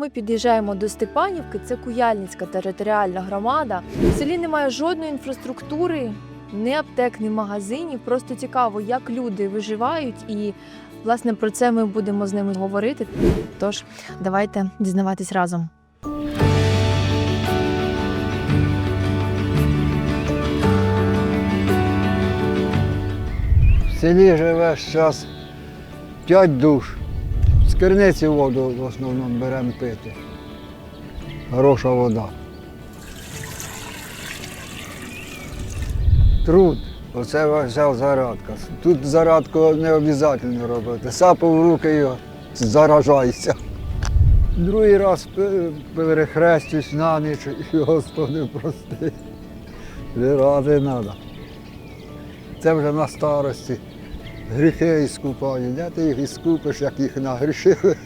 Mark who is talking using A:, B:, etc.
A: Ми під'їжджаємо до Степанівки, це Куяльницька територіальна громада. В селі немає жодної інфраструктури, ні аптек, ні магазинів. Просто цікаво, як люди виживають, і власне про це ми будемо з ними говорити. Тож давайте дізнаватись разом.
B: В селі живе зараз п'ять душ. З керниці воду в основному беремо пити. Хороша вода. Труд. Оце вся зарядка. Тут зарядку не обов'язково робити. Сапав в руки його, заражайся. Другий раз перехрестюсь на ніч і Господи прости. Ради треба. Це вже на старості гріхи іскупаю, не ти їх іскупиш, як їх нагрішили.